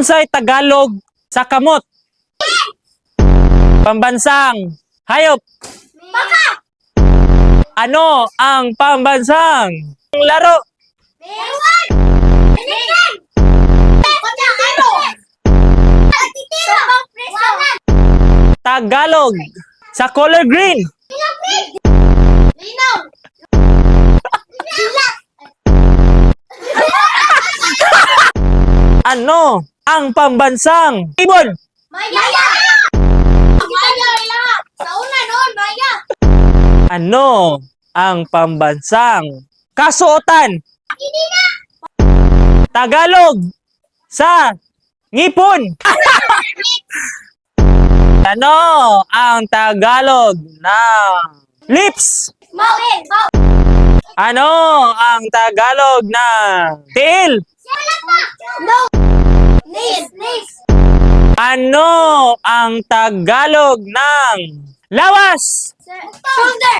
Unsay Tagalog sa kamot? Pambansang hayop. Baka! Ano ang pambansang laro? Meron! Meron! Ano? Titira! Tagalog sa color green. Linaw! Ano ang pambansang ibon? Maya! Maya! lahat! Sa una noon, Maya! Ano ang pambansang kasuotan? Hindi na! Tagalog sa ngipon. ano ang Tagalog ng lips? Mawin! Ano ang Tagalog ng pa! No! Nis! Nis! Ano ang Tagalog ng lawas? Shoulder!